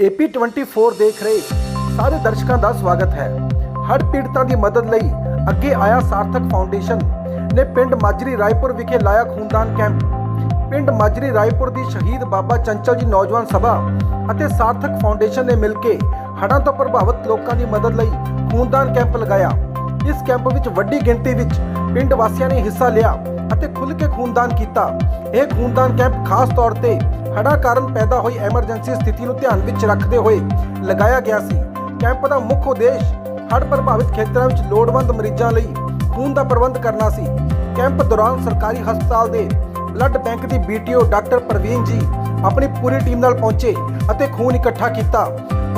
AP24 ਦੇਖ ਰਹੇ ਸਾਰੇ ਦਰਸ਼ਕਾਂ ਦਾ ਸਵਾਗਤ ਹੈ। ਹੜ੍ਹ ਪੀੜਤਾਂ ਦੀ ਮਦਦ ਲਈ ਅੱਗੇ ਆਇਆ ਸਾਰਥਕ ਫਾਊਂਡੇਸ਼ਨ ਨੇ ਪਿੰਡ ਮਾਜਰੀ ਰਾਏਪੁਰ ਵਿਖੇ ਲਾਇਆ ਖੂਨਦਾਨ ਕੈਂਪ। ਪਿੰਡ ਮਾਜਰੀ ਰਾਏਪੁਰ ਦੀ ਸ਼ਹੀਦ ਬਾਬਾ ਚੰਚਲ ਜੀ ਨੌਜਵਾਨ ਸਭਾ ਅਤੇ ਸਾਰਥਕ ਫਾਊਂਡੇਸ਼ਨ ਨੇ ਮਿਲ ਕੇ ਹੜ੍ਹਾਂ ਤੋਂ ਪ੍ਰਭਾਵਿਤ ਲੋਕਾਂ ਦੀ ਮਦਦ ਲਈ ਖੂਨਦਾਨ ਕੈਂਪ ਲਗਾਇਆ। ਇਸ ਕੈਂਪ ਵਿੱਚ ਵੱਡੀ ਗਿਣਤੀ ਵਿੱਚ ਪਿੰਡ ਵਾਸੀਆਂ ਨੇ ਹਿੱਸਾ ਲਿਆ ਅਤੇ ਖੁੱਲ੍ਹ ਕੇ ਖੂਨਦਾਨ ਕੀਤਾ। ਇਹ ਖੂਨਦਾਨ ਕੈਂਪ ਖਾਸ ਤੌਰ ਤੇ ਹੜ੍ਹਾਂ ਕਾਰਨ ਪੈਦਾ ਹੋਈ ਐਮਰਜੈਂਸੀ ਸਥਿਤੀ ਨੂੰ ਧਿਆਨ ਵਿੱਚ ਰੱਖਦੇ ਹੋਏ ਲਗਾਇਆ ਗਿਆ ਸੀ। ਕੈਂਪ ਦਾ ਮੁੱਖ ਉਦੇਸ਼ ਹੜ੍ਹ ਪ੍ਰਭਾਵਿਤ ਖੇਤਰਾਂ ਵਿੱਚ ਲੋੜਵੰਦ ਮਰੀਜ਼ਾਂ ਲਈ ਖੂਨ ਦਾ ਪ੍ਰਬੰਧ ਕਰਨਾ ਸੀ। ਕੈਂਪ ਦੌਰਾਨ ਸਰਕਾਰੀ ਹਸਪਤਾਲ ਦੇ ਬਲੱਡ ਬੈਂਕ ਦੀ ਬੀਟੀਓ ਡਾਕਟਰ ਪ੍ਰਵੀਨ ਜੀ ਆਪਣੀ ਪੂਰੀ ਟੀਮ ਨਾਲ ਪਹੁੰਚੇ ਅਤੇ ਖੂਨ ਇਕੱਠਾ ਕੀਤਾ।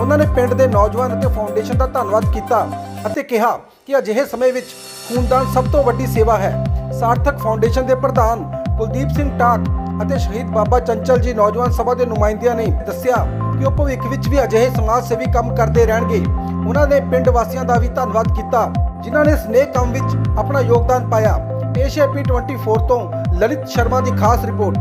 ਉਹਨਾਂ ਨੇ ਪਿੰਡ ਦੇ ਨੌਜਵਾਨ ਅਤੇ ਫਾਊਂਡੇਸ਼ਨ ਦਾ ਧੰਨਵਾਦ ਕੀਤਾ ਅਤੇ ਕਿਹਾ ਕਿ ਅਜਿਹੇ ਸਮੇਂ ਵਿੱਚ ਖੂਨਦਾਨ ਸਭ ਤੋਂ ਵੱਡੀ ਸੇਵਾ ਹੈ। ਸਾਰਥਕ ਫਾਊਂਡੇਸ਼ਨ ਦੇ ਪ੍ਰਧਾਨ ਕੁਲਦੀਪ ਸਿੰਘ ਟਾਕ ਅਤੇ ਸ਼ਹੀਦ ਬਾਬਾ ਚੰਚਲ ਜੀ ਨੌਜਵਾਨ ਸਭਾ ਦੇ ਨੁਮਾਇੰਦਿਆਂ ਨੇ ਦੱਸਿਆ ਕਿ ਉਹ ਭਵਿੱਖ ਵਿੱਚ ਵੀ ਅਜਿਹੇ ਸਮਾਜ ਸੇਵੀ ਕੰਮ ਕਰਦੇ ਰਹਿਣਗੇ। ਉਹਨਾਂ ਨੇ ਪਿੰਡ ਵਾਸੀਆਂ ਦਾ ਵੀ ਧੰਨਵਾਦ ਕੀਤਾ, ਜਿਨ੍ਹਾਂ ਨੇ ਇਸ ਕੰਮ ਵਿੱਚ ਆਪਣਾ ਯੋਗਦਾਨ ਪਾਇਆ। ਪੇਸ਼ ਹੈ P24 ਤੋਂ ਲਲਿਤ ਸ਼ਰਮਾ ਦੀ ਖਾਸ ਰਿਪੋਰਟ।